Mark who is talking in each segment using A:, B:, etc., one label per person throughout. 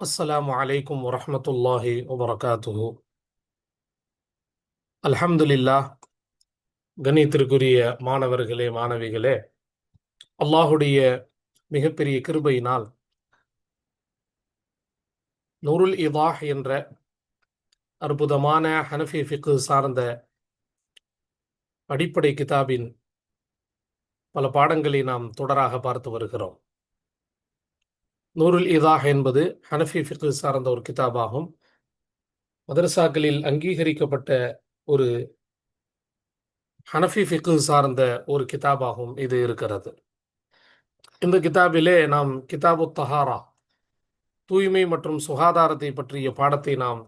A: السلام عليكم ورحمة الله وبركاته அல்ஹம்துலில்லா கணித்திற்குரிய மாணவர்களே மாணவிகளே அல்லாஹுடைய மிகப்பெரிய கிருபையினால் நூருல் இதாஹ் என்ற அற்புதமான ஹனஃபி ஃபிக்கு சார்ந்த அடிப்படை கிதாபின் பல பாடங்களை நாம் தொடராக பார்த்து வருகிறோம் நூருல் இதாஹ் என்பது ஹனஃபி ஃபிக்கு சார்ந்த ஒரு கிதாபாகும். மதரசாக்களில் அங்கீகரிக்கப்பட்ட ஒரு ஹனஃபி ஃபிக்கு சார்ந்த ஒரு கிதாபாகும் இது இருக்கிறது. இந்த கிதாபிலே நாம் கிதாபு தஹாரா தூய்மை மற்றும் சுகாதாரத்தை பற்றிய பாடத்தை நாம்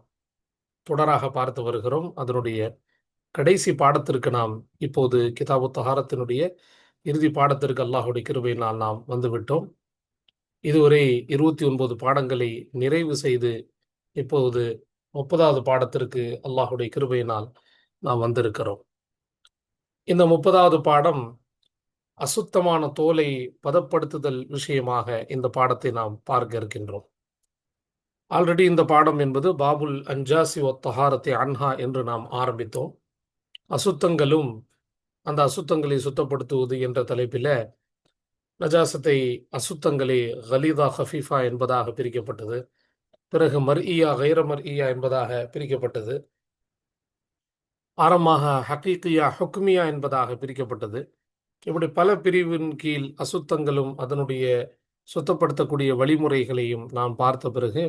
A: தொடராக பார்த்து வருகிறோம். அதனுடைய கடைசி பாடத்திற்கு நாம் இப்போது கிதாபு தஹாரத்தினுடைய இறுதி பாடத்திற்கு அல்லாஹுடைய கிருபையினால் நாம் வந்துவிட்டோம். இதுவரை இருபத்தி ஒன்பது பாடங்களை நிறைவு செய்து இப்போது முப்பதாவது பாடத்திற்கு அல்லாஹுடைய கிருபையினால் நாம் வந்திருக்கிறோம். இந்த முப்பதாவது பாடம் அசுத்தமான தோலை பதப்படுத்துதல் விஷயமாக இந்த பாடத்தை நாம் பார்க்க இருக்கின்றோம். ஆல்ரெடி இந்த பாடம் என்பது பாபுல் அஞ்சாசி ஒத்தஹாரத்தை அன்ஹா என்று நாம் ஆரம்பித்தோம். அசுத்தங்களும் அந்த அசுத்தங்களை சுத்தப்படுத்துவது என்ற தலைப்பில் நஜாசத்தை அசுத்தங்களே கலீதா ஹஃபீஃபா என்பதாக பிரிக்கப்பட்டது. பிறகு மர்இயா கைர மர்இயா என்பதாக பிரிக்கப்பட்டது. ஆரம்பமாக ஹக்கீக்கியா ஹுக்மியா என்பதாக பிரிக்கப்பட்டது. இப்படி பல பிரிவின் கீழ் அசுத்தங்களும் அதனுடைய சுத்தப்படுத்தக்கூடிய வழிமுறைகளையும் நாம் பார்த்த பிறகு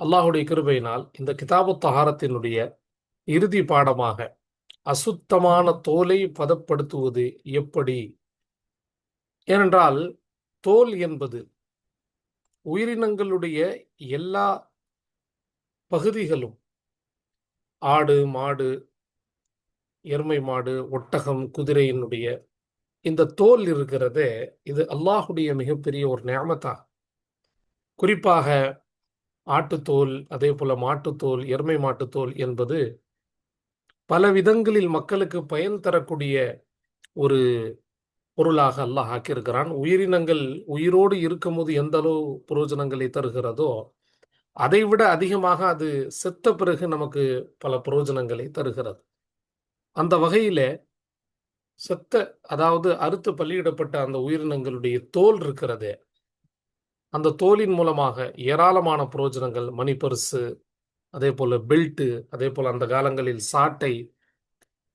A: அல்லாஹுடைய கிருபையினால் இந்த கிதாபு தகாரத்தினுடைய இறுதி பாடமாக அசுத்தமான தோலை பதப்படுத்துவது எப்படி? ஏனென்றால் தோல் என்பது உயிரினங்களுடைய எல்லா பகுதிகளும் ஆடு மாடு எருமை மாடு ஒட்டகம் குதிரையினுடைய இந்த தோல் இருக்கிறதே இது அல்லாஹுடைய மிகப்பெரிய ஒரு நியமத்தா. குறிப்பாக ஆட்டுத்தோல் அதே போல மாட்டுத்தோல் எருமை மாட்டுத்தோல் என்பது பல விதங்களில் மக்களுக்கு பயன் தரக்கூடிய ஒரு பொருளாக அல்லாஹ் ஆக்கியிருக்கிறான். உயிரினங்கள் உயிரோடு இருக்கும்போது எந்த அளவு புரோஜனங்களை தருகிறதோ அதைவிட அதிகமாக அது செத்த பிறகு நமக்கு பல புரோஜனங்களை தருகிறது. அந்த வகையில் செத்த அதாவது அறுத்து பள்ளியிடப்பட்ட அந்த உயிரினங்களுடைய தோல் இருக்கிறதே அந்த தோலின் மூலமாக ஏராளமான புரோஜனங்கள் மணிப்பரிசு அதே போல் பெல்ட்டு அதே போல் அந்த காலங்களில் சாட்டை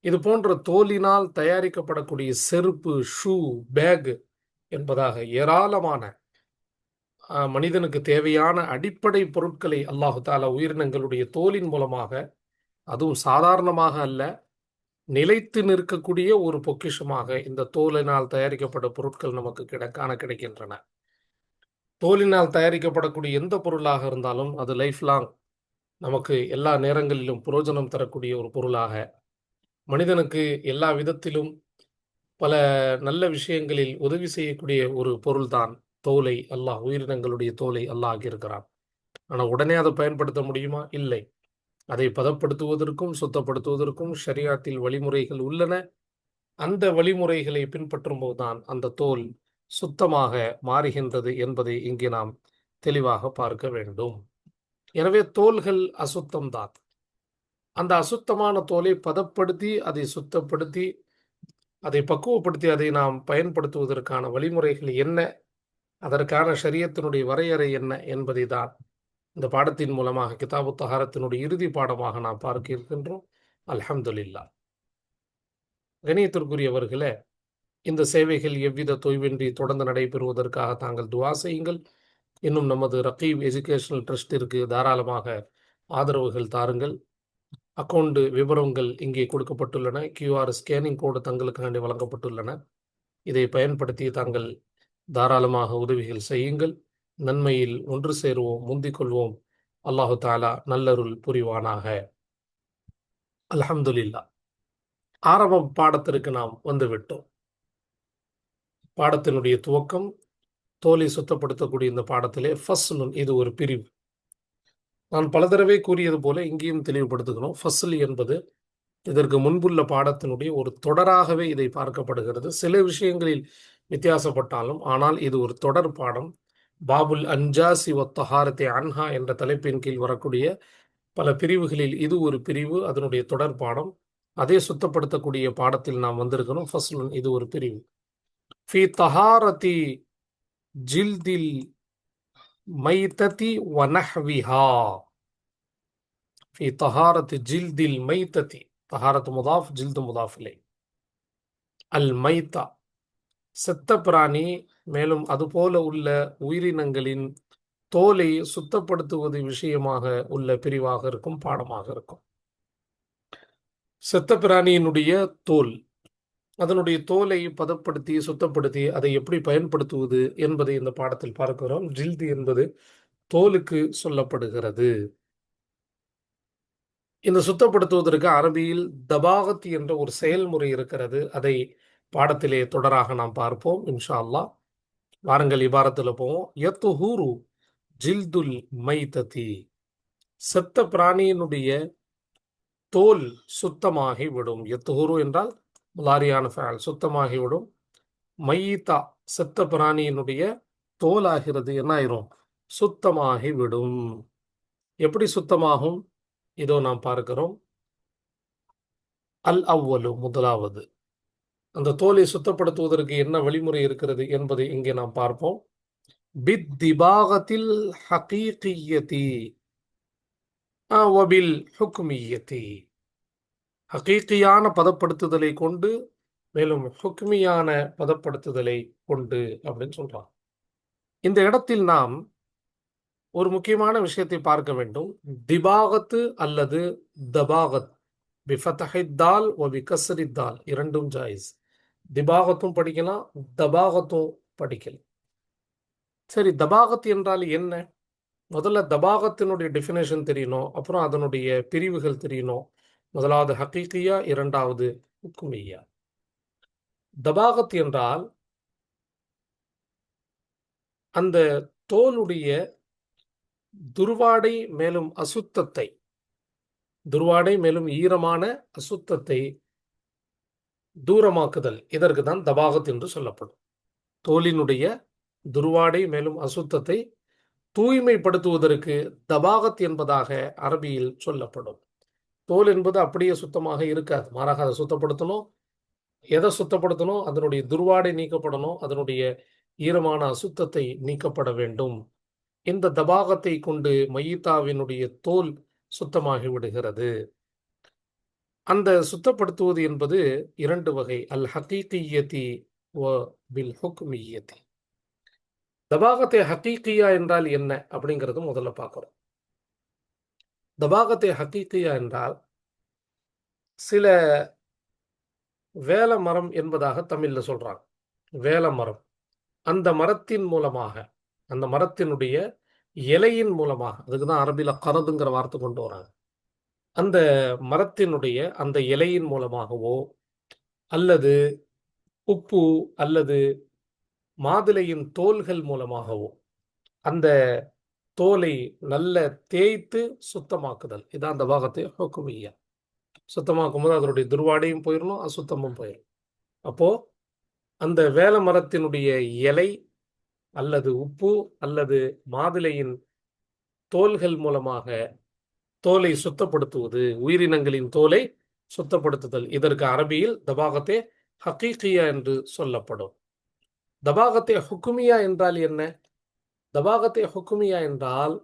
A: இது போன்ற தோலினால் தயாரிக்கப்படக்கூடிய செருப்பு ஷூ பேக் என்பதாக ஏராளமான மனிதனுக்கு தேவையான அடிப்படை பொருட்களை அல்லாஹு தாலா உயிரினங்களுடைய தோலின் மூலமாக அதுவும் சாதாரணமாக அல்ல நிலைத்து நிற்கக்கூடிய ஒரு பொக்கிஷமாக இந்த தோலினால் தயாரிக்கப்பட்ட பொருட்கள் நமக்கு கிட காண கிடைக்கின்றன. தோலினால் தயாரிக்கப்படக்கூடிய எந்த பொருளாக இருந்தாலும் அது லைஃப் லாங் நமக்கு எல்லா நேரங்களிலும் புரோஜனம் தரக்கூடிய ஒரு பொருளாக மனிதனுக்கு எல்லா விதத்திலும் பல நல்ல விஷயங்களில் உதவி செய்யக்கூடிய ஒரு பொருள்தான் தோலை. அல்லாஹ் உயிரினங்களுடைய தோலை அல்லாஹ் இருக்கிறான். ஆனால் உடனே அதை பயன்படுத்த முடியுமா? இல்லை. அதை பதப்படுத்துவதற்கும் சுத்தப்படுத்துவதற்கும் ஷரியாத்தில் வழிமுறைகள் உள்ளன. அந்த வழிமுறைகளை பின்பற்றும் போதுதான் அந்த தோல் சுத்தமாக மாறுகின்றது என்பதை இங்கே நாம் தெளிவாக பார்க்க வேண்டும். எனவே தோல்கள் அசுத்தம்தான். அந்த அசுத்தமான தோலை பதப்படுத்தி அதை சுத்தப்படுத்தி அதை பக்குவப்படுத்தி அதை நாம் பயன்படுத்துவதற்கான வழிமுறைகள் என்ன? அதற்கான சரியத்தினுடைய வரையறை என்ன என்பதை தான் இந்த பாடத்தின் மூலமாக கிதாபு தகாரத்தினுடைய இறுதி பாடமாக நாம் பார்க்க இருக்கின்றோம். அல்ஹம்துலில்லா கணியத்திற்குரியவர்களே இந்த சேவைகள் எவ்வித தொய்வின்றி தொடர்ந்து நடைபெறுவதற்காக தாங்கள் துவா செய்யுங்கள். இன்னும் நமது ரகீப் எஜுகேஷனல் ட்ரஸ்டிற்கு தாராளமாக ஆதரவுகள் தாருங்கள். அக்கௌண்ட் விவரங்கள் இங்கே கொடுக்கப்பட்டுள்ளன. கியூஆர் ஸ்கேனிங் கோடு தங்களுக்காண்டி வழங்கப்பட்டுள்ளன. இதை பயன்படுத்தி தாங்கள் தாராளமாக உதவிகள் செய்யுங்கள். நன்மையில் ஒன்று சேருவோம் முந்திக்கொள்வோம் அல்லாஹு தாலா நல்லருள் புரிவானாக. அல்ஹம்துலில்லா ஆரம்ப பாடத்திற்கு நாம் வந்துவிட்டோம். பாடத்தினுடைய துவக்கம் தோலை சுத்தப்படுத்தக்கூடிய இந்த பாடத்திலே ஃபஸ்லுன் இது ஒரு பிரிவு. நான் பல தடவை கூறியது போல இங்கேயும் தெளிவுபடுத்துகிறோம். ஃபசல் என்பது இதற்கு முன்புள்ள பாடத்தினுடைய ஒரு தொடராகவே இதை பார்க்கப்படுகிறது. சில விஷயங்களில் வித்தியாசப்பட்டாலும் ஆனால் இது ஒரு தொடர் பாடம். பாபுல் அஞ்சாசி ஒத்தஹாரத்தை அன்ஹா என்ற தலைப்பின் கீழ் வரக்கூடிய பல பிரிவுகளில் இது ஒரு பிரிவு அதனுடைய தொடர் பாடம். அதே சுத்தப்படுத்தக்கூடிய பாடத்தில் நாம் வந்திருக்கிறோம். ஃபஸ்லுன் இது ஒரு பிரிவு. ஃபி தஹாரதி ஜில்தில் மைத்ததி வனஹ்விஹா ஃபி தஹாரத் ஜில்தில் மைத்ததி தஹாரத் முதாஃப் ஜில்து முதாஃப் இலை அல் மைத்தா செத்த பிராணி மேலும் அதுபோல உள்ள உயிரினங்களின் தோலை சுத்தப்படுத்துவது விஷயமாக உள்ள பிரிவாக இருக்கும் பாடமாக இருக்கும். செத்த பிராணியினுடைய தோல். அதனுடைய தோலை பதப்படுத்தி சுத்தப்படுத்தி அதை எப்படி பயன்படுத்துவது என்பதை இந்த பாடத்தில் பார்க்கிறோம் ஜில்தி என்பது தோலுக்கு சொல்லப்படுகிறது. இந்த சுத்தப்படுத்துவதற்கு அரபியில் தபாகத் என்ற ஒரு செயல்முறை இருக்கிறது. அதை பாடத்திலே தொடராக நாம் பார்ப்போம். இன்ஷா அல்லா வாருங்கள் இபாரத்தில் போவோம். யத்துஹூரு ஜில்துல் மைத்ததி. செத்த பிராணியினுடைய தோல் சுத்தமாகி விடும் எத்துஹூரு என்றால் லாரியான ஃபேல் சுத்தமாகிவிடும். விடும் செத்த பிராணியினுடைய தோல் ஆகிறது என்ன ஆயிரும்? சுத்தமாகி விடும் எப்படி சுத்தமாகும்? இதோ நாம் பார்க்கிறோம். அல் அவ்வலு முதலாவது. அந்த தோலை சுத்தப்படுத்துவதற்கு என்ன வழிமுறை இருக்கிறது என்பதை இங்கே நாம் பார்ப்போம். பித்திபாகத்தில் ஹகீகியதி ஒபில் ஹுக்குமியத்தி ஹகீக்கியான பதப்படுத்துதலை கொண்டு மேலும் ஹுக்மியான பதப்படுத்துதலை கொண்டு அப்படின்னு சொல்றான். இந்த இடத்தில் நாம் ஒரு முக்கியமான விஷயத்தை பார்க்க வேண்டும். திபாகத்து அல்லது தபாகத் பிஃபத்தஹித்தால் ஒ விகசரித்தால் இரண்டும் ஜாயிஸ். திபாகத்தும் படிக்கலாம் தபாகத்தும் படிக்கலாம். சரி தபாகத் என்றால் என்ன? முதல்ல தபாகத்தினுடைய டெஃபினேஷன் தெரியணும் அப்புறம் அதனுடைய பிரிவுகள் தெரியணும். முதலாவது ஹக்கீக்கியா இரண்டாவது ஹுக்குமியா தபாகத் என்றால் அந்த தோலுடைய துர்வாடை மேலும் அசுத்தத்தை துர்வாடை மேலும் ஈரமான அசுத்தத்தை தூரமாக்குதல் இதற்கு தான் தபாகத் என்று சொல்லப்படும். தோலினுடைய துர்வாடை மேலும் அசுத்தத்தை தூய்மைப்படுத்துவதற்கு தபாகத் என்பதாக அரபியில் சொல்லப்படும். தோல் என்பது அப்படியே சுத்தமாக இருக்காது. மாறாக அதை சுத்தப்படுத்தணும். எதை சுத்தப்படுத்தணும்? அதனுடைய துர்வாடை நீக்கப்படணும். அதனுடைய ஈரமான அசுத்தத்தை நீக்கப்பட வேண்டும். இந்த தபாகத்தை கொண்டு மையித்தாவினுடைய தோல் சுத்தமாகி விடுகிறது. அந்த சுத்தப்படுத்துவது என்பது இரண்டு வகை. அல் ஹக்கீக்கியத்தி ஓ பில் ஹுக்மியத்தி. தபாகத்தை ஹக்கீக்கியா என்றால் என்ன? அப்படிங்கிறது முதல்ல பார்க்குறோம். தபாகத்தை ஹக்கீக்கியா என்றால் சில வேல மரம் என்பதாக தமிழில் சொல்கிறாங்க வேல மரம். அந்த மரத்தின் மூலமாக அந்த மரத்தினுடைய இலையின் மூலமாக அதுக்கு தான் அரபியில் கரதுங்கிற வார்த்தை கொண்டு வராங்க. அந்த மரத்தினுடைய அந்த இலையின் மூலமாகவோ அல்லது உப்பு அல்லது மாதுளையின் தோல்கள் மூலமாகவோ அந்த தோலை நல்ல தேய்த்து சுத்தமாக்குதல். இதான் அந்த பாகத்தை ஹொக்குமியா சுத்தமாக்கும் போது அதனுடைய துர்வாடையும் போயிடணும் அசுத்தமும் போயிடும் அப்போ அந்த வேல மரத்தினுடைய இலை அல்லது உப்பு அல்லது மாதுளையின் தோல்கள் மூலமாக தோலை சுத்தப்படுத்துவது உயிரினங்களின் தோலை சுத்தப்படுத்துதல். இதற்கு அரபியில் தபாகத்தே ஹக்கீக்கியா என்று சொல்லப்படும். தபாகத்தே ஹுக்குமியா என்றால் என்ன? தபாகத்தை ஹுக்குமியா என்றால்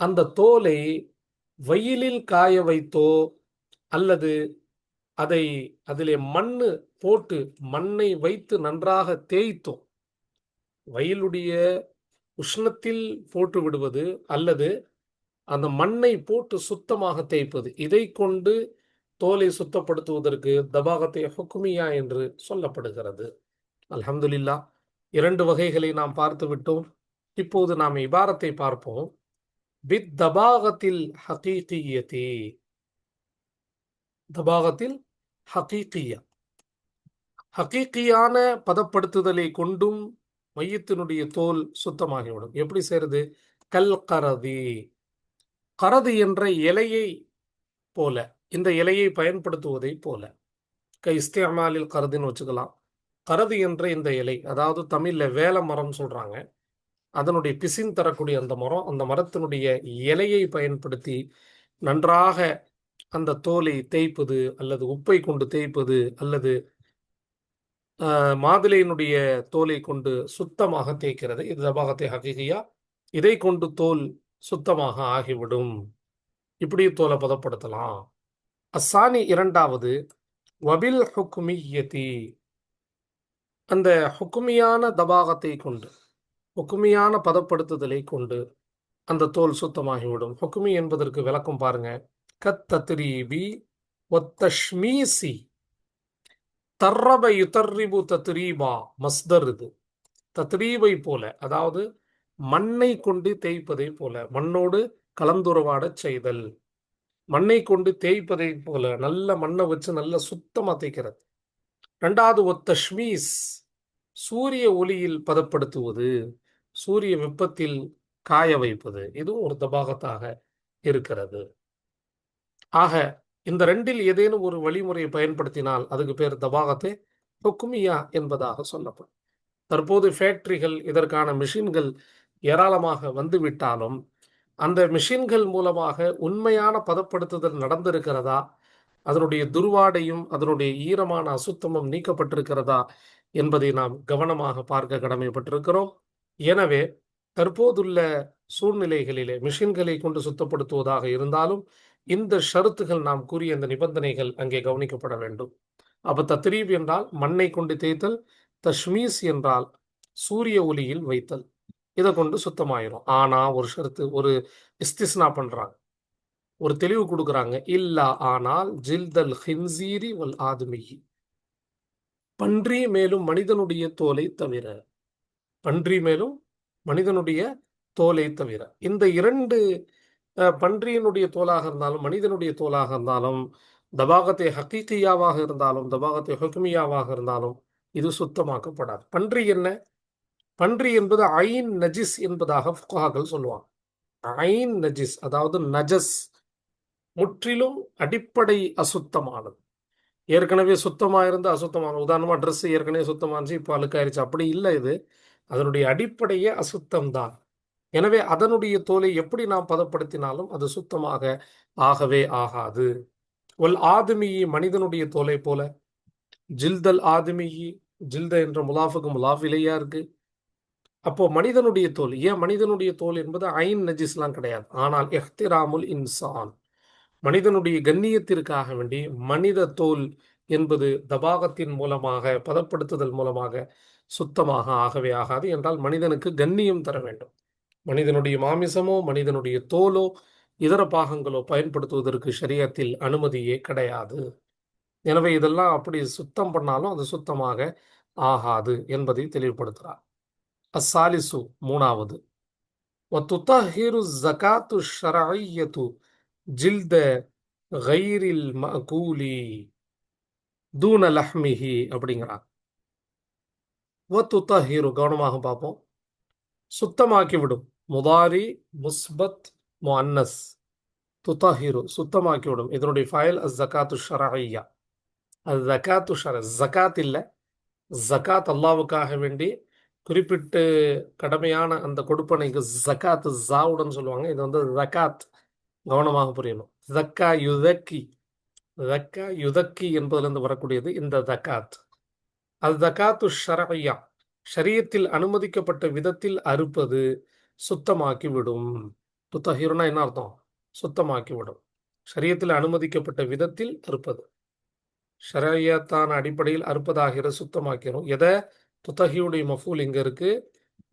A: அந்த தோலை வெயிலில் காய வைத்தோ அல்லது அதை அதிலே மண்ணு போட்டு மண்ணை வைத்து நன்றாக தேய்த்தோ. வயலுடைய உஷ்ணத்தில் போட்டு விடுவது அல்லது அந்த மண்ணை போட்டு சுத்தமாக தேய்ப்பது. இதை கொண்டு தோலை சுத்தப்படுத்துவதற்கு தபாகத்தை ஹுக்குமியா என்று சொல்லப்படுகிறது. அலமதுல்லா இரண்டு வகைகளை நாம் பார்த்து விட்டோம் இப்போது நாம் இபாரத்தை பார்ப்போம். பித் தபாகத்தில் ஹகீகியதி. தபாகத்தில் ஹகீகியா. ஹகீக்கியான பதப்படுத்துதலை கொண்டும் மையத்தினுடைய தோல் சுத்தமாகிவிடும். எப்படி செய்யறது கல் கரதி. கரது என்ற இலையை போல இந்த இலையை பயன்படுத்துவதை போல. க இஸ்தியமாலில் கருதுன்னு வச்சுக்கலாம். கரது என்ற இந்த இலை அதாவது தமிழ்ல வேல மரம் சொல்றாங்க. அதனுடைய பிசின் தரக்கூடிய அந்த மரம் அந்த மரத்தினுடைய இலையை பயன்படுத்தி நன்றாக அந்த தோலை தேய்ப்பது அல்லது உப்பை கொண்டு தேய்ப்பது அல்லது ஆஹ், மாதுளையினுடைய தோலை கொண்டு சுத்தமாக தேய்க்கிறது. இது தபாகத்தை ஹகிகியா. இதை கொண்டு தோல் சுத்தமாக ஆகிவிடும். இப்படி தோலை பதப்படுத்தலாம். அஸ்ஸானி இரண்டாவது வபில் ஹுக்குமியதி அந்த ஹுக்குமியான தபாகத்தை கொண்டு ஒக்குமையான பதப்படுத்துதலை கொண்டு அந்த தோல் சுத்தமாகிவிடும். ஹொக்குமி என்பதற்கு விளக்கம் பாருங்க. கத்தத்ரீபி ஒத்தஷ்மீசி தர்ரப யுதர்ரிபு தத்ரீபா மஸ்தர் இது. தத்ரீபை போல அதாவது மண்ணை கொண்டு தேய்ப்பதை போல மண்ணோடு கலந்துரவாடச் செய்தல். மண்ணை கொண்டு தேய்ப்பதை போல நல்ல மண்ணை வச்சு நல்ல சுத்தமாக தேய்க்கிறது. ரெண்டாவது ஒத்தஷ்மீஸ் சூரிய ஒளியில் பதப்படுத்துவது. சூரிய வெப்பத்தில் காய வைப்பது இதுவும் ஒரு தபாகத்தாக இருக்கிறது. ஆக இந்த ரெண்டில் ஏதேனும் ஒரு வழிமுறையை பயன்படுத்தினால் அதுக்கு பேர் தபாகத்தை ஹொக்குமியா என்பதாக சொல்லப்படும். தற்போது ஃபேக்டரிகள் இதற்கான மிஷின்கள் ஏராளமாக வந்துவிட்டாலும் அந்த மிஷின்கள் மூலமாக உண்மையான பதப்படுத்துதல் நடந்திருக்கிறதா அதனுடைய துர்வாடையும் அதனுடைய ஈரமான அசுத்தமும் நீக்கப்பட்டிருக்கிறதா என்பதை நாம் கவனமாக பார்க்க கடமைப்பட்டிருக்கிறோம். எனவே தற்போதுள்ள சூழ்நிலைகளிலே மிஷின்களை கொண்டு சுத்தப்படுத்துவதாக இருந்தாலும் இந்த ஷரத்துகள் நாம் கூறிய இந்த நிபந்தனைகள் அங்கே கவனிக்கப்பட வேண்டும். அப்போ தத்ரீப் என்றால் மண்ணை கொண்டு தேய்த்தல் தஷ்மீஸ் என்றால் சூரிய ஒளியில் வைத்தல். இதை கொண்டு சுத்தமாயிரும். ஆனா ஒரு ஷருத்து ஒரு இஸ்திஸ்னா பண்றாங்க. ஒரு தெளிவு கொடுக்குறாங்க. இல்லா ஆனால் ஜில்தல் ஹின்சீரி வல் ஆதுமியி. பன்றி மேலும் மனிதனுடைய தோலை தவிர பன்றி மேலும் மனிதனுடைய தோலை தவிர. இந்த இரண்டு பன்றியினுடைய தோலாக இருந்தாலும் மனிதனுடைய தோலாக இருந்தாலும் தபாகத்தை ஹக்கீக்கியாவாக இருந்தாலும் தபாகத்தை ஹுக்மியாவாக இருந்தாலும் இது சுத்தமாக்கப்படாது. பன்றி என்ன? பன்றி என்பது ஐன் நஜிஸ் என்பதாக ஃபுகாக்கள் சொல்லுவாங்க. ஐன் நஜிஸ் அதாவது நஜஸ் முற்றிலும் அடிப்படை அசுத்தமானது. ஏற்கனவே சுத்தமாக இருந்து அசுத்தமான உதாரணமாக ட்ரெஸ் ஏற்கனவே சுத்தமாக இருந்துச்சு இப்போ அழுக்காயிருச்சு. அப்படி இல்லை இது. அதனுடைய அடிப்படையே அசுத்தம் தான் எனவே அதனுடைய தோலை எப்படி நாம் பதப்படுத்தினாலும் அது சுத்தமாக ஆகவே ஆகாது. ஒல் ஆதுமியி மனிதனுடைய தோலை போல. ஜில்தல் ஆதுமியி ஜில்த என்ற முலாஃபுக்கு முலாஃபிலையா இருக்கு. அப்போ மனிதனுடைய தோல் ஏன் மனிதனுடைய தோல் என்பது ஐன் நஜிஸ்லாம் கிடையாது. ஆனால் எஹ்திராமுல் இன்சான். மனிதனுடைய கண்ணியத்திற்காக வேண்டி மனித தோல் என்பது தபாகத்தின் மூலமாக பதப்படுத்துதல் மூலமாக சுத்தமாக ஆகவே ஆகாது என்றால் மனிதனுக்கு கண்ணியம் தர வேண்டும் மனிதனுடைய மாமிசமோ மனிதனுடைய தோலோ இதர பாகங்களோ பயன்படுத்துவதற்கு ஷரியத்தில் அனுமதியே கிடையாது எனவே இதெல்லாம் அப்படி சுத்தம் பண்ணாலும் அது சுத்தமாக ஆகாது என்பதை தெளிவுபடுத்துகிறார் அஸ்ஸாலிசு மூணாவது وتطهر الزكاة الشرعية جلد غير المأكول دون لحمه வத்துத்த ஹீரோ கவனமாக பார்ப்போம். சுத்தமாக்கி விடும். முதாரி முஸ்பத் முஅன்னஸ். துத்தா ஹீரோ சுத்தமாக்கி விடும். இதனுடைய ஃபைல் அஸ் ஜக்காத்து ஷரஹையா அது ஜக்காத்து ஷர ஜக்காத் இல்லை. ஜக்காத் அல்லாவுக்காக வேண்டி குறிப்பிட்டு கடமையான அந்த கொடுப்பனைக்கு ஜக்காத் ஜாவுடன் சொல்லுவாங்க. இது வந்து ஜக்காத் கவனமாக புரியணும். ஜக்கா யுதக்கி ஜக்கா யுதக்கி என்பதிலிருந்து வரக்கூடியது இந்த ஜக்காத். அது ஜக்காத்து ஷரஐயா ஷரியத்தில் அனுமதிக்கப்பட்ட விதத்தில் அறுப்பது சுத்தமாக்கி விடும் துத்தஹீருனா என்ன அர்த்தம்? சுத்தமாக்கி விடும் ஷரியத்தில் அனுமதிக்கப்பட்ட விதத்தில் அறுப்பது. ஷரியத்தான அடிப்படையில் அறுப்பதாகிற சுத்தமாக்கிறோம் எதை? துத்தஹியுடைய மஃபூல் இங்க இருக்கு?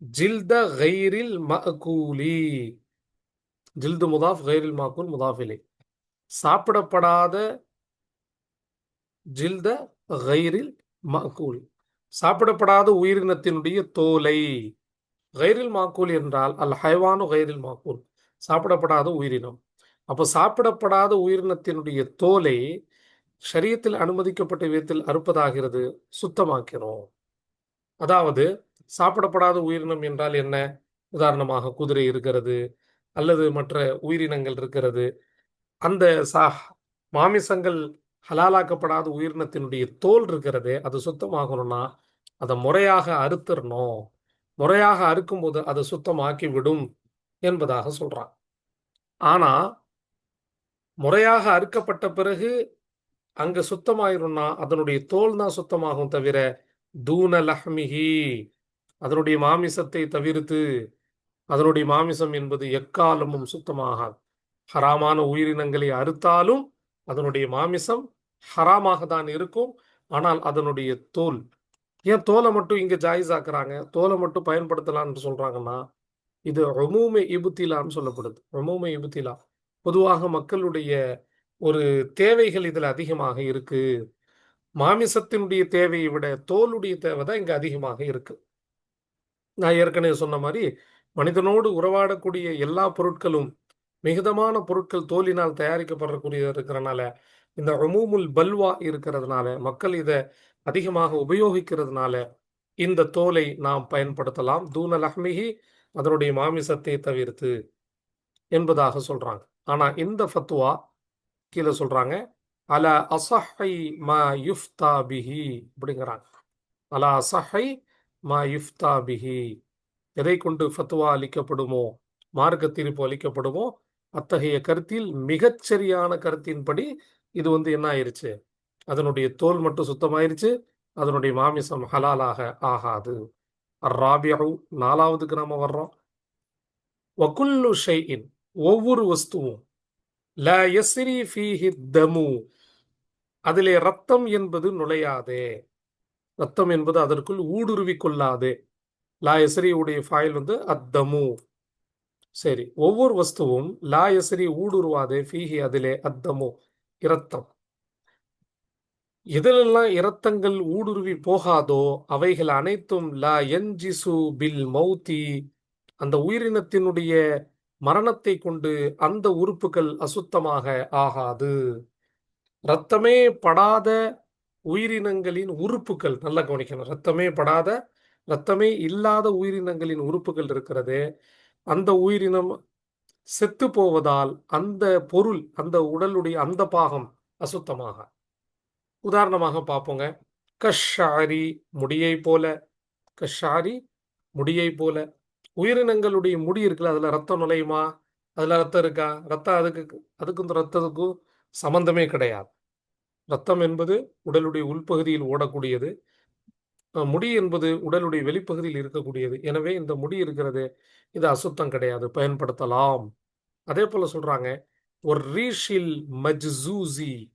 A: ஜில்த கைரில் மகூலி ஜில்து முதாஃப் கைரில் மாக்கூல் முதாஃபிலே. சாப்பிடப்படாத ஜில்த கைரில் மாக்கூல் சாப்பிடப்படாத உயிரினத்தினுடைய தோலை. கைரில் மாக்கூல் என்றால் அல் ஹைவானு கைரில் மாக்கூல் சாப்பிடப்படாத உயிரினம். அப்போ சாப்பிடப்படாத உயிரினத்தினுடைய தோலை சரீரத்தில் அனுமதிக்கப்பட்ட விதத்தில் அறுப்பதாகிறது சுத்தமாக்கிறோம். அதாவது சாப்பிடப்படாத உயிரினம் என்றால் என்ன? உதாரணமாக குதிரை இருக்கிறது அல்லது மற்ற உயிரினங்கள் இருக்கிறது. அந்த சா மாமிசங்கள் ஹலாலாக்கப்படாத உயிரினத்தினுடைய தோல் இருக்கிறதே அது சுத்தமாகணும்னா அதை முறையாக அறுத்துடணும் முறையாக அறுக்கும்போது அதை சுத்தமாக்கி விடும் என்பதாக சொல்றான். ஆனா முறையாக அறுக்கப்பட்ட பிறகு அங்க சுத்தமாயிரும்னா அதனுடைய தோல் தான் சுத்தமாகும் தவிர தூன லஹ்மிஹி அதனுடைய மாமிசத்தை தவிர்த்து அதனுடைய மாமிசம் என்பது எக்காலமும் சுத்தமாகாது. ஹராமான உயிரினங்களை அறுத்தாலும் அதனுடைய மாமிசம் ஹராமாக தான் இருக்கும். ஆனால் அதனுடைய தோல் ஏன் தோலை மட்டும் இங்கே ஜாயிஸ் ஆக்குறாங்க தோலை மட்டும் பயன்படுத்தலாம்னு சொல்கிறாங்கன்னா இது ரொமூமே இபுத்திலான்னு சொல்லப்படுது. ரொமூமே இபுத்திலா. பொதுவாக மக்களுடைய ஒரு தேவைகள் இதில் அதிகமாக இருக்கு. மாமிசத்தினுடைய தேவையை விட தோலுடைய தேவை தான் இங்கே அதிகமாக இருக்கு. நான் ஏற்கனவே சொன்ன மாதிரி மனிதனோடு உறவாடக்கூடிய எல்லா பொருட்களும் மிகுதமான பொருட்கள் தோலினால் தயாரிக்கப்படக்கூடியதாக இருக்கிறனால இந்த ரொமூமுல் பல்வா இருக்கிறதுனால மக்கள் இதை அதிகமாக உபயோகிக்கிறதுனால இந்த தோலை நாம் பயன்படுத்தலாம். தூன லஹ்மிகி அதனுடைய மாமிசத்தை தவிர்த்து என்பதாக சொல்றாங்க. ஆனா இந்த ஃபத்வா கீழே சொல்றாங்க அல அசஹை மா யுஃப்தா பிஹி அப்படிங்கிறாங்க. அல அசஹை மா யுஃப்தா பிஹி எதை கொண்டு ஃபத்வா அளிக்கப்படுமோ மார்க்க தீர்ப்பு அளிக்கப்படுமோ அத்தகைய கருத்தில் மிகச்சரியான கருத்தின்படி இது வந்து என்ன ஆயிருச்சு? அதனுடைய தோல் மட்டும் சுத்தமாயிருச்சு அதனுடைய மாமிசம் ஹலாலாக ஆகாது. அர்ராபியு நாலாவதுக்கு நாம வர்றோம். வகுல்லு ஷெயின் ஒவ்வொரு வஸ்துவும் ல எஸ்ரி ஃபீஹி தமு அதிலே ரத்தம் என்பது நுழையாதே. ரத்தம் என்பது அதற்குள் ஊடுருவி கொள்ளாதே. லா எஸ்ரி உடைய ஃபைல் வந்து அத்தமு. சரி ஒவ்வொரு வஸ்துவும் லா எசரி ஊடுருவாதே ஃபீஹி அதிலே அத்தமோ இரத்தம். எதிலெல்லாம் இரத்தங்கள் ஊடுருவி போகாதோ அவைகள் அனைத்தும் லா என்ஜிசு பில் மௌத்தி அந்த உயிரினத்தினுடைய மரணத்தை கொண்டு அந்த உறுப்புகள் அசுத்தமாக ஆகாது. இரத்தமே படாத உயிரினங்களின் உறுப்புகள் நல்லா கவனிக்கணும். ரத்தமே படாத ரத்தமே இல்லாத உயிரினங்களின் உறுப்புகள் இருக்கிறது அந்த உயிரினம் செத்து போவதால் அந்த பொருள் அந்த உடலுடைய அந்த பாகம் அசுத்தமாக. உதாரணமாக பார்ப்போங்க. கஷாரி முடியை போல. கஷாரி முடியை போல. உயிரினங்களுடைய முடி இருக்குல்ல அதில் ரத்தம் நுழையுமா? அதில் ரத்தம் இருக்கா? ரத்தம் அதுக்கு அதுக்கும் இந்த ரத்தத்துக்கும் சம்பந்தமே கிடையாது. ரத்தம் என்பது உடலுடைய உள்பகுதியில் ஓடக்கூடியது. முடி என்பது உடலுடைய வெளிப்பகுதியில் இருக்கக்கூடியது. எனவே இந்த முடி இருக்கிறது இது அசுத்தம் கிடையாது பயன்படுத்தலாம். அதே போல சொல்றாங்க ஒரு ரீஷில் மஜ்சூசி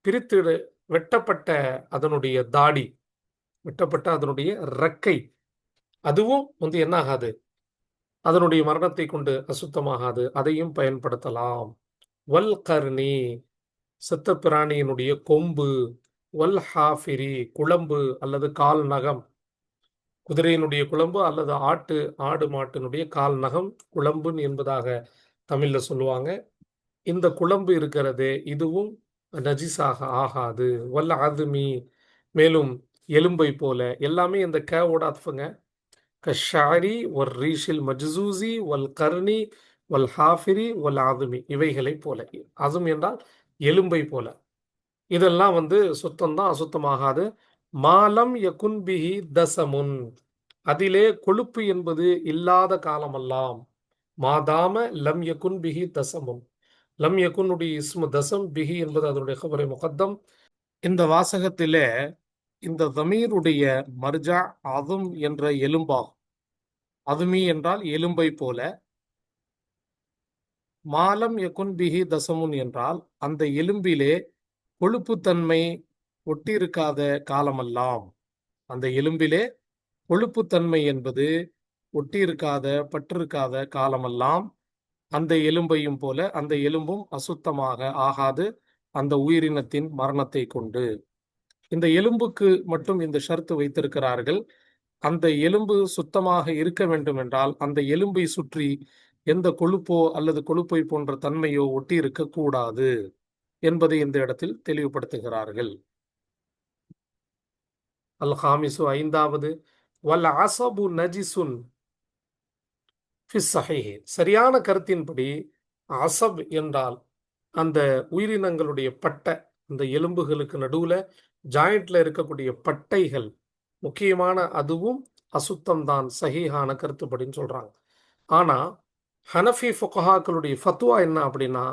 A: பிரித்து வெட்டப்பட்ட அதனுடைய தாடி வெட்டப்பட்ட அதனுடைய ரக்கை. அதுவும் வந்து என்னாகாது? அதனுடைய மரணத்தை கொண்டு அசுத்தமாகாது. அதையும் பயன்படுத்தலாம். வல் கர்ணி செத்த பிராணியினுடைய கொம்பு. வல் ஹாஃபிரி குழம்பு அல்லது கால் நகம். குதிரையினுடைய குழம்பு அல்லது ஆட்டு ஆடு மாட்டினுடைய கால் நகம் குழம்புன்னு என்பதாக தமிழில் சொல்லுவாங்க. இந்த குழம்பு இருக்கிறது இதுவும் நஜிஸாக ஆகாது. வல்ல அதுமி மேலும் எலும்பை போல. எல்லாமே இந்த கேவோட அத்ஃபுங்க கஷாரி ஒல் ரீஷில் மஜ்சூசி வல் கர்ணி வல் ஹாஃபிரி வல் ஆதுமி இவைகளை போல. அதும் என்றால் எலும்பை போல. இதெல்லாம் வந்து சுத்தம் தான் அசுத்தமாகாது. மாலம் யகுன் பிஹி தசமுன். அதிலே கொழுப்பு என்பது இல்லாத காலமெல்லாம். மாதாம லம் யகுன் பிஹி தசமுன். லம் யகுனுடைய இஸ்மு தசம் பிஹி என்பது அதனுடைய ஹபரை முகத்தம். இந்த வாசகத்திலே இந்த தமீருடைய மர்ஜா அதும் என்ற எலும்பாகும். அதுமி என்றால் எலும்பை போல. மாலம் யகுன் பிஹி தசமுன் என்றால் அந்த எலும்பிலே கொழுப்புத்தன்மை ஒட்டியிருக்காத காலமெல்லாம். அந்த எலும்பிலே கொழுப்புத்தன்மை என்பது ஒட்டியிருக்காத பற்றிருக்காத காலமெல்லாம் அந்த எலும்பையும் போல அந்த எலும்பும் அசுத்தமாக ஆகாது அந்த உயிரினத்தின் மரணத்தை கொண்டு. இந்த எலும்புக்கு மட்டும் இந்த ஷர்த்து வைத்திருக்கிறார்கள். அந்த எலும்பு சுத்தமாக இருக்க வேண்டும் என்றால் அந்த எலும்பை சுற்றி எந்த கொழுப்போ அல்லது கொழுப்பை போன்ற தன்மையோ ஒட்டி இருக்கக்கூடாது என்பதை இந்த இடத்தில் தெளிவுபடுத்துகிறார்கள். அல் ஹாமிசு ஐந்தாவது வல் அசபு நஜிசுன் சரியான கருத்தின்படி அசப் என்றால் அந்த உயிரினங்களுடைய பட்டை இந்த எலும்புகளுக்கு நடுவுல ஜாயிண்ட்ல இருக்கக்கூடிய பட்டைகள். முக்கியமான அதுவும் அசுத்தம் தான் சஹீஹான கருத்துப்படின்னு சொல்றாங்க. ஆனா ஹனஃபி ஃபுகஹாக்களுடைய ஃபத்வா என்ன அப்படின்னா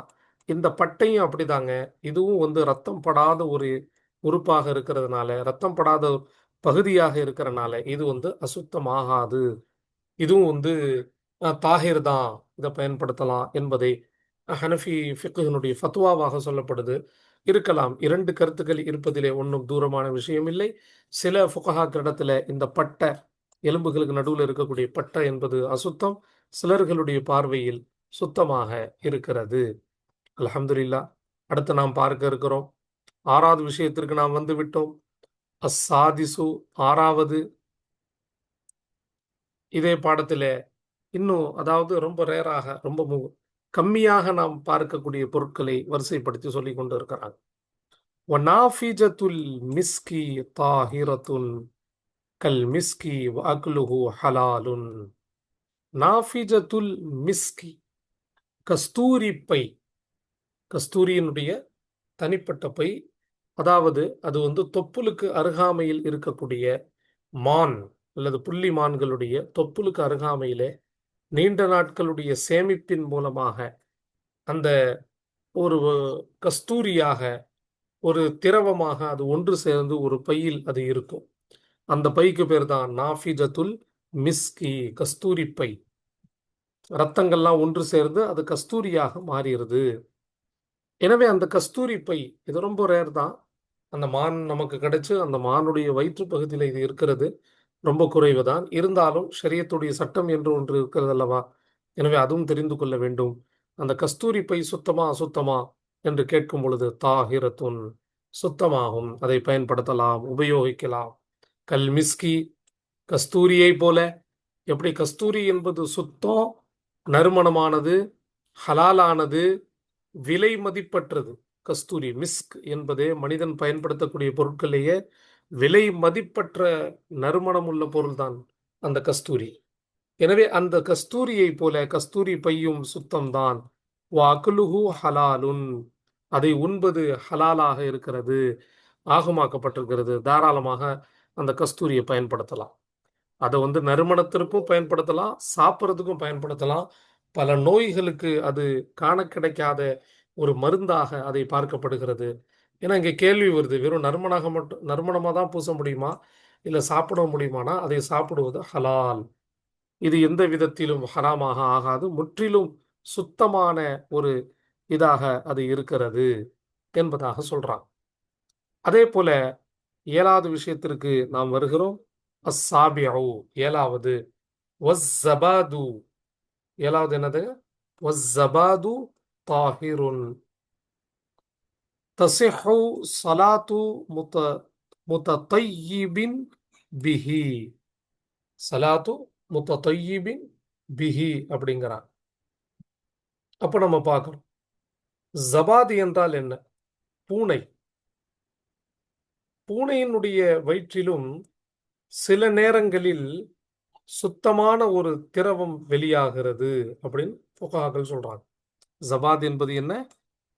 A: இந்த பட்டையும் அப்படிதாங்க. இதுவும் வந்து ரத்தம் படாத ஒரு உறுப்பாக இருக்கிறதுனால ரத்தம் படாத பகுதியாக இருக்கிறனால இது வந்து அசுத்தமாகாது. இதுவும் வந்து தாகிர் தாஹிர் தான் இதை பயன்படுத்தலாம் என்பதை ஹனஃபி ஃபிக்குனுடைய ஃபத்வாவாக சொல்லப்படுது. இருக்கலாம் இரண்டு கருத்துக்கள் இருப்பதிலே ஒன்றும் தூரமான விஷயம் இல்லை. சில ஃபுகஹாக்களிடத்துல இந்த பட்டை எலும்புகளுக்கு நடுவில் இருக்கக்கூடிய பட்டை என்பது அசுத்தம். சிலர்களுடைய பார்வையில் சுத்தமாக இருக்கிறது. அலமதுல்லா அடுத்து நாம் பார்க்க இருக்கிறோம். ஆறாவது விஷயத்திற்கு நாம் வந்து விட்டோம். அஸ்ஸாதிசு ஆறாவது இதே பாடத்திலே இன்னும் அதாவது ரொம்ப ரேராக ரொம்ப மு- கம்மியாக நாம் பார்க்கக்கூடிய பொருட்களை வரிசைப்படுத்தி சொல்லி கொண்டு இருக்கிறாங்க. வநாஃபிஜத்துல் மிஸ்கி தாஹிரத்துன் கல் மிஸ்கி வஅக்லுஹு ஹலாலுன். நாஃபிஜத்துல் மிஸ்கி கஸ்தூரி பை கஸ்தூரியினுடைய தனிப்பட்ட பை. அதாவது அது வந்து தொப்புளுக்கு அருகாமையில் இருக்கக்கூடிய மான் அல்லது புள்ளி மான்களுடைய தொப்புளுக்கு அருகாமையிலே நீண்ட நாட்களுடைய சேமிப்பின் மூலமாக அந்த ஒரு கஸ்தூரியாக ஒரு திரவமாக அது ஒன்று சேர்ந்து ஒரு பையில் அது இருக்கும். அந்த பைக்கு பேர் தான் நாஃபிஜத்துல் மிஸ்கி கஸ்தூரி பை. ரத்தங்கள்லாம் ஒன்று சேர்ந்து அது கஸ்தூரியாக மாறிடுது. எனவே அந்த கஸ்தூரி பை இது ரொம்ப ரேர் தான். அந்த மான் நமக்கு கிடைச்சு அந்த மானுடைய வயிற்று பகுதியில் இது இருக்கிறது ரொம்ப குறைவு தான். இருந்தாலும் சரியத்துடைய சட்டம் என்று ஒன்று இருக்கிறது அல்லவா? எனவே அதுவும் தெரிந்து கொள்ள வேண்டும். அந்த கஸ்தூரி பை சுத்தமா அசுத்தமா என்று கேட்கும் பொழுது தாஹிரத்துன் சுத்தமாகும். அதை பயன்படுத்தலாம் உபயோகிக்கலாம். கல் மிஸ்கி கஸ்தூரியை போல எப்படி கஸ்தூரி என்பது சுத்தம் நறுமணமானது ஹலாலானது விலை மதிப்பற்றது. கஸ்தூரி மிஸ்க் என்பதே மனிதன் பயன்படுத்தக்கூடிய பொருட்களிலேயே விலை மதிப்பற்ற நறுமணம் உள்ள பொருள்தான் அந்த கஸ்தூரி. எனவே அந்த கஸ்தூரியை போல கஸ்தூரி பையும் சுத்தம்தான். வாக்குலுஹு ஹலாலுன். அதை உண்பது ஹலாலாக இருக்கிறது ஆகமாக்கப்பட்டிருக்கிறது. தாராளமாக அந்த கஸ்தூரியை பயன்படுத்தலாம். அதை வந்து நறுமணத்திற்கும் பயன்படுத்தலாம் சாப்பிட்றதுக்கும் பயன்படுத்தலாம். பல நோய்களுக்கு அது காண கிடைக்காத ஒரு மருந்தாக அதை பார்க்கப்படுகிறது. ஏன்னா இங்கே கேள்வி வருது. வெறும் நறுமணாக மட்டும் நறுமணமாக தான் பூச முடியுமா? இல்லை சாப்பிட முடியுமானா? அதை சாப்பிடுவது ஹலால். இது எந்த விதத்திலும் ஹராமாக ஆகாது. முற்றிலும் சுத்தமான ஒரு இதாக அது இருக்கிறது என்பதாக சொல்றான். அதே போல ஏழாவது விஷயத்திற்கு நாம் வருகிறோம். அஸ்ஸாபிஉ ஏழாவது வஸ்ஸபாது ஏழாவது என்னது? வஸ்ஸபாது தாஹிருன். தசிஹு சலாத்து முத்த முத்தத்தையிபின் பிஹி. சலாத்து முத்தத்தையிபின் பிஹி அப்படிங்கிறான். அப்ப நம்ம பார்க்கிறோம் ஜபாதி என்றால் என்ன? பூனை. பூனையினுடைய வயிற்றிலும் சில நேரங்களில் சுத்தமான ஒரு திரவம் வெளியாகிறது அப்படின்னு புகாக்கள் சொல்றாங்க. ஜபாத் என்பது என்ன?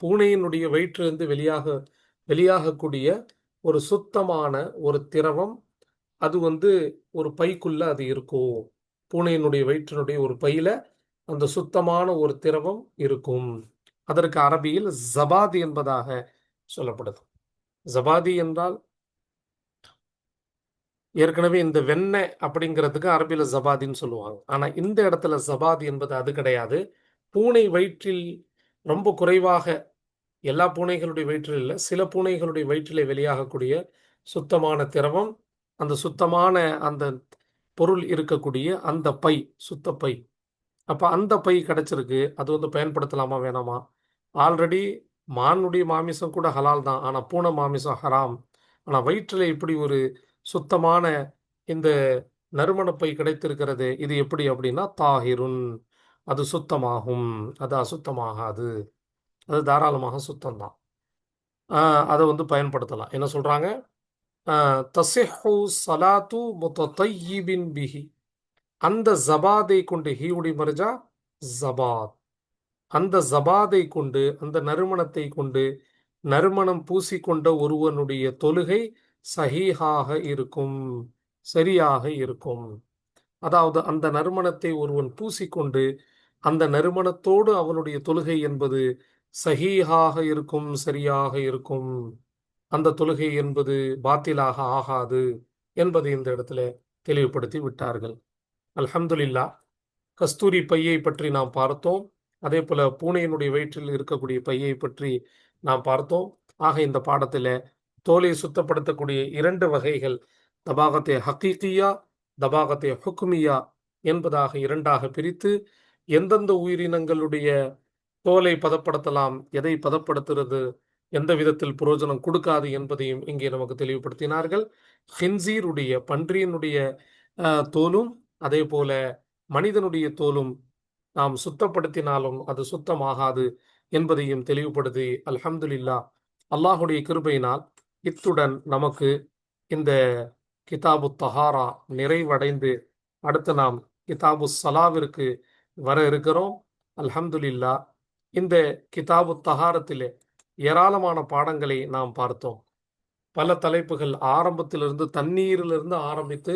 A: பூனையினுடைய வயிற்றிலிருந்து வெளியாக வெளியாகக்கூடிய ஒரு சுத்தமான ஒரு திரவம். அது வந்து ஒரு பைக்குள்ள அது இருக்கும். பூனையினுடைய வயிற்றினுடைய ஒரு பையில அந்த சுத்தமான ஒரு திரவம் இருக்கும். அதற்கு அரபியில் ஜபாதி என்பதாக சொல்லப்படுது. ஜபாதி என்றால் ஏற்கனவே இந்த வெண்ணெய் அப்படிங்கிறதுக்கு அரபியில் ஜபாதின்னு சொல்லுவாங்க. ஆனால் இந்த இடத்துல ஜபாதி என்பது அது கிடையாது. பூனை வயிற்றில் ரொம்ப குறைவாக எல்லா பூனைகளுடைய வயிற்றில் இல்லை சில பூனைகளுடைய வயிற்றிலே வெளியாகக்கூடிய சுத்தமான திரவம் அந்த சுத்தமான அந்த பொருள் இருக்கக்கூடிய அந்த பை சுத்த பை. அப்போ அந்த பை கிடச்சிருக்கு. அது வந்து பயன்படுத்தலாமா வேணாமா? ஆல்ரெடி மானுடைய மாமிசம் கூட ஹலால் தான். ஆனால் பூனை மாமிசம் ஹராம். ஆனால் வயிற்றில் இப்படி ஒரு சுத்தமான இந்த நறுமணப்பை கிடைத்திருக்கிறது. இது எப்படி அப்படின்னா தாஹிருன் அது சுத்தமாகும். அது அசுத்தமாகாது. அது தாராளமாக சுத்தம்தான். அதை வந்து பயன்படுத்தலாம். என்ன சொல்கிறாங்க ஆஹ் தசிஹு சலாத்து முத்தத்தையிபின் பிஹி. அந்த ஜபாதை கொண்டு ஹீவுடி மர்ஜா ஜபாத். அந்த ஜபாதை கொண்டு அந்த நறுமணத்தை கொண்டு நறுமணம் பூசிக்கொண்ட ஒருவனுடைய தொழுகை சஹீஹாக இருக்கும் சரியாக இருக்கும். அதாவது அந்த நறுமணத்தை ஒருவன் பூசிக்கொண்டு அந்த நறுமணத்தோடு அவனுடைய தொழுகை என்பது சஹீஹாக இருக்கும் சரியாக இருக்கும். அந்த தொழுகை என்பது பாத்திலாக ஆகாது என்பதை இந்த இடத்துல தெளிவுபடுத்தி விட்டார்கள். அல்ஹம்துலில்லா கஸ்தூரி பையை பற்றி நாம் பார்த்தோம். அதே போல பூனையினுடைய வயிற்றில் இருக்கக்கூடிய பையை பற்றி நாம் பார்த்தோம். ஆக இந்த பாடத்தில் தோலை சுத்தப்படுத்தக்கூடிய இரண்டு வகைகள். தபாகத்தை ஹக்கீக்கியா தபாகத்தை ஹுக்குமியா என்பதாக இரண்டாக பிரித்து எந்தெந்த உயிரினங்களுடைய தோலை பதப்படுத்தலாம் எதை பதப்படுத்துறது எந்த விதத்தில் புரோஜனம் கொடுக்காது என்பதையும் இங்கே நமக்கு தெளிவுபடுத்தினார்கள். ஹின்சீருடைய பன்றியினுடைய தோலும் அதே போல மனிதனுடைய தோலும் நாம் சுத்தப்படுத்தினாலும் அது சுத்தமாகாது என்பதையும் தெளிவுபடுத்தி அல்ஹம்துலில்லா அல்லாஹுடைய கிருபையினால் இத்துடன் நமக்கு இந்த கிதாபு தஹாரா நிறைவடைந்து அடுத்து நாம் கிதாபு சலாவிற்கு வர இருக்கிறோம். அல்ஹம்துலில்லா இந்த கிதாபு தஹாரத்திலே ஏராளமான பாடங்களை நாம் பார்த்தோம். பல தலைப்புகள் ஆரம்பத்திலிருந்து தண்ணீரிலிருந்து ஆரம்பித்து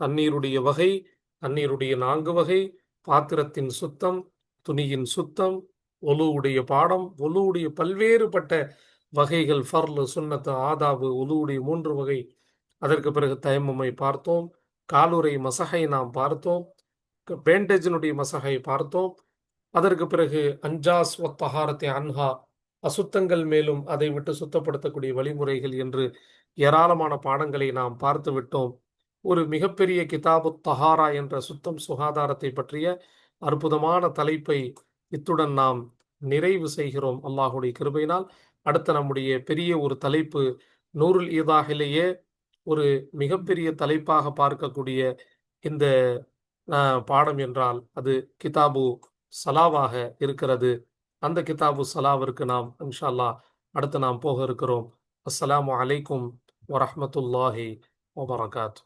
A: தண்ணீருடைய வகை தண்ணீருடைய நான்கு வகை பாத்திரத்தின் சுத்தம் துணியின் சுத்தம் ஒலுவுடைய பாடம் ஒலுவுடைய பல்வேறுபட்ட வகைகள் ஃபர்லு சுன்னத்து ஆதாபு ஒலுவுடைய மூன்று வகை. அதற்கு பிறகு தயமுமை பார்த்தோம். காலுரை மசகை நாம் பார்த்தோம். பேண்டேஜினுடைய மசகை பார்த்தோம். அதற்கு பிறகு அஞ்சாஸ் ஒத்தஹாரத்தை அன்ஹா அசுத்தங்கள் மேலும் அதை விட்டு சுத்தப்படுத்தக்கூடிய வழிமுறைகள் என்று ஏராளமான பாடங்களை நாம் பார்த்து விட்டோம். ஒரு மிகப்பெரிய கிதாபு தஹாரா என்ற சுத்தம் சுகாதாரத்தை பற்றிய அற்புதமான தலைப்பை இத்துடன் நாம் நிறைவு செய்கிறோம். அல்லாஹுடைய கிருபையினால் அடுத்த நம்முடைய பெரிய ஒரு தலைப்பு நூறுல் ஈதாகிலேயே ஒரு மிகப்பெரிய தலைப்பாக பார்க்கக்கூடிய இந்த பாடம் என்றால் அது கிதாபு சலாவாக இருக்கிறது. அந்த கிதாபு சலாவிற்கு நாம் இன்ஷால்லா அடுத்து நாம் போக இருக்கிறோம். அஸ்லாம் அலைக்கும் வரமத்துல்லாஹி வபரகாத்து